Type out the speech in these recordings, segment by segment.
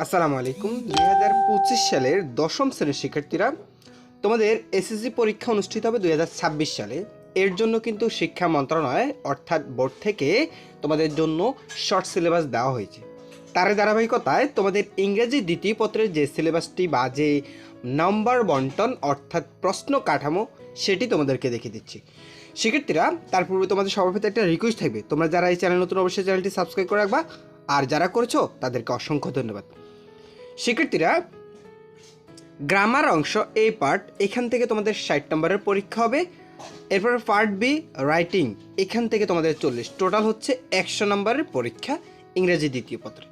আসসালামু আলাইকুম। দুই হাজার পঁচিশ সালের দশম শ্রেণির শিক্ষার্থীরা তোমাদের এসএসসি পরীক্ষা অনুষ্ঠিত হবে দুই হাজার ছাব্বিশ সালে। এর জন্য কিন্তু শিক্ষা মন্ত্রণালয় অর্থাৎ বোর্ড থেকে তোমাদের জন্য শর্ট সিলেবাস দেওয়া হয়েছে। তার ধারাবাহিকতায় তোমাদের ইংরেজি দ্বিতীয় পত্রের যে সিলেবাসটি বা যে নাম্বার বন্টন অর্থাৎ প্রশ্ন কাঠামো সেটি তোমাদেরকে দেখিয়ে দিচ্ছি। শিক্ষার্থীরা, তার পূর্বে তোমাদের সবার প্রতি একটা রিকোয়েস্ট থাকবে। তোমরা যারা এই চ্যানেল নতুন, অবশ্যই চ্যানেলটি সাবস্ক্রাইব করে রাখবা। আর যারা করেছ, তাদেরকে অসংখ্য ধন্যবাদ। শিক্ষার্থীরা গ্রামার অংশ এই পার্ট এখান থেকে তোমাদের ষাট নম্বরের পরীক্ষা হবে। এরপর পার্ট বি রাইটিং এখান থেকে তোমাদের চল্লিশ। টোটাল হচ্ছে একশো নম্বরের পরীক্ষা, ইংরেজি দ্বিতীয় পত্রে।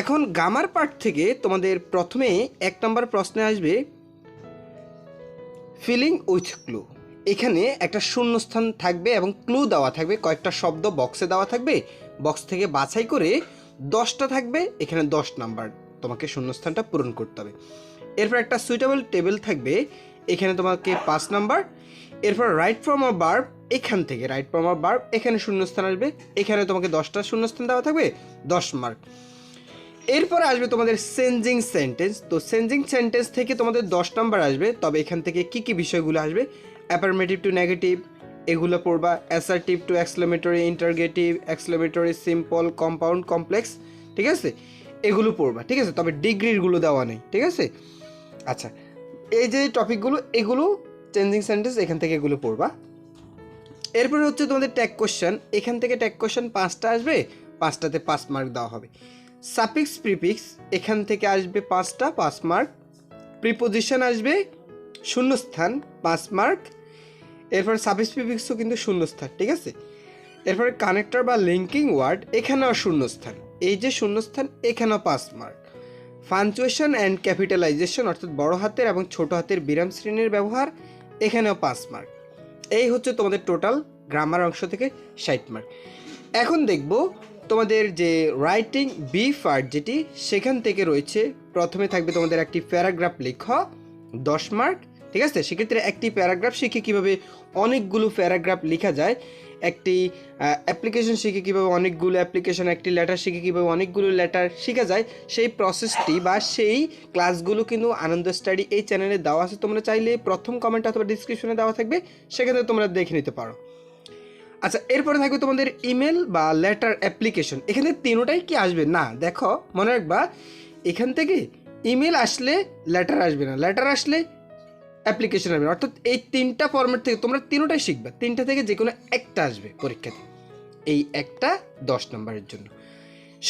এখন গ্রামার পার্ট থেকে তোমাদের প্রথমে এক নম্বর প্রশ্নে আসবে ফিলিং উইথ ক্লু এখানে একটা শূন্যস্থান থাকবে এবং ক্লু দেওয়া থাকবে, কয়েকটা শব্দ বক্সে দেওয়া থাকবে। বক্স থেকে বাছাই করে দশটা থাকবে, এখানে দশ নাম্বার। তোমাকে শূন্যস্থানটা পূরণ করতে হবে। এরপর একটা সুইটেবল টেবিল থাকবে, এখানে তোমাকে পাঁচ নাম্বার, এরপর রাইট ফ্রম আ বার্ব এখান থেকে রাইট ফ্রম আ বার্ব এখানে শূন্যস্থান আসবে, এখানে তোমাকে দশটা শূন্যস্থান দেওয়া থাকবে, দশ মার্ক এরপর আসবে তোমাদের সেন্জিং সেন্টেন্স তো সেন্জিং সেন্টেন্স থেকে তোমাদের দশ নাম্বার আসবে, তবে এখান থেকে কি কি বিষয়গুলো আসবে? অ্যাপারমেটিভ টু নেগেটিভ এগুলো পড়বা assertive to exclamatory interrogative exclamatory simple compound complex ঠিক আছে? এগুলো পড়বা, ঠিক আছে? তবে ডিগ্রিরগুলো দেওয়া নেই, ঠিক আছে? আচ্ছা এই যে টপিকগুলো, এগুলো চেঞ্জিং সেন্টেন্স এখান থেকে এগুলো পড়বা। এরপরে হচ্ছে তোমাদের ট্যাগ কোশ্চেন এখান থেকে ট্যাগ কোশ্চেন পাঁচটা আসবে, পাঁচটাতে পাঁচ মার্ক দেওয়া হবে। সাপিক্স প্রিপিক্স এখান থেকে আসবে পাঁচটা, পাঁচ মার্ক প্রিপোজিশন আসবে শূন্যস্থান, পাঁচ মার্ক এরপর সাপিক্স প্রিপিক্সও কিন্তু শূন্যস্থান, ঠিক আছে? এরপরে কানেক্টর বা লিঙ্কিং ওয়ার্ড এখানেও শূন্যস্থান। এই যে শূন্যস্থান, এখানেও পাঁচ মার্ক ফাংচুয়েশন অ্যান্ড ক্যাপিটালাইজেশন অর্থাৎ বড় হাতের এবং ছোট হাতের বিরাম শ্রেণির ব্যবহার, এখানেও পাঁচ মার্ক এই হচ্ছে তোমাদের টোটাল গ্রামার অংশ থেকে ষাট মার্ক এখন দেখব তোমাদের যে রাইটিং বি পার্ট যেটি, সেখান থেকে রয়েছে, প্রথমে থাকবে তোমাদের একটি প্যারাগ্রাফ লেখ, দশ মার্ক ঠিক আছে? সেক্ষেত্রে একটি প্যারাগ্রাফ শিখে কীভাবে অনেকগুলো প্যারাগ্রাফ লেখা যায়, একটি অ্যাপ্লিকেশন শিখে কীভাবে অনেকগুলো অ্যাপ্লিকেশন একটি লেটার শিখে কীভাবে অনেকগুলো লেটার শেখা যায়, সেই প্রসেসটি বা সেই ক্লাসগুলো কিন্তু আনন্দ স্টাডি এই চ্যানেলে দেওয়া আছে। তোমরা চাইলে প্রথম কমেন্ট অথবা ডিসক্রিপশনে দেওয়া থাকবে, সেখানে তোমরা দেখে নিতে পারো। আচ্ছা এরপরে থাকবে তোমাদের ইমেল বা লেটার অ্যাপ্লিকেশন এখানে তিনোটাই কি আসবে? না, দেখো, মনে রাখবা, এখান থেকে ইমেল আসলে লেটার আসবে না। লেটার আসলে অ্যাপ্লিকেশন আসবে অর্থাৎ এই তিনটা ফর্মেট থেকে তোমরা তিনোটাই শিখবে। তিনটা থেকে যে কোনো একটা আসবে পরীক্ষাতে। এই একটা দশ নম্বরের জন্য।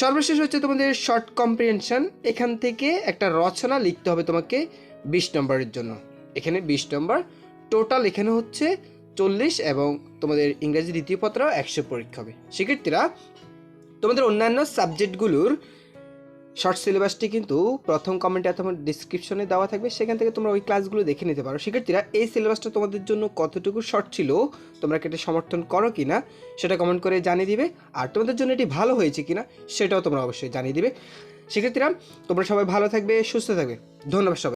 সর্বশেষ হচ্ছে তোমাদের শর্ট কম্প্রিহেনশন এখান থেকে একটা রচনা লিখতে হবে তোমাকে বিশ নম্বরের জন্য। এখানে বিশ নম্বর। টোটাল এখানে হচ্ছে চল্লিশ এবং তোমাদের ইংরেজি দ্বিতীয় পত্র একশো পরীক্ষা হবে। শিক্ষার্থীরা, তোমাদের অন্যান্য সাবজেক্টগুলোর শর্ট সিলেবাসটি কিন্তু প্রথম কমেন্টে অথবা ডিসক্রিপশনে দেওয়া থাকবে, সেখান থেকে তোমরা ওই ক্লাসগুলো দেখে নিতে পারো। শিক্ষার্থীরা, এই সিলেবাসটা তোমাদের জন্য কতটুকু শর্ট ছিল, তোমরা কেটে সমর্থন করো কি না সেটা কমেন্ট করে জানিয়ে দিবে। আর তোমাদের জন্য এটি ভালো হয়েছে কিনা, সেটাও তোমরা অবশ্যই জানিয়ে দিবে। শিক্ষার্থীরা, তোমরা সবাই ভালো থাকবে, সুস্থ থাকবে। ধন্যবাদ সবাই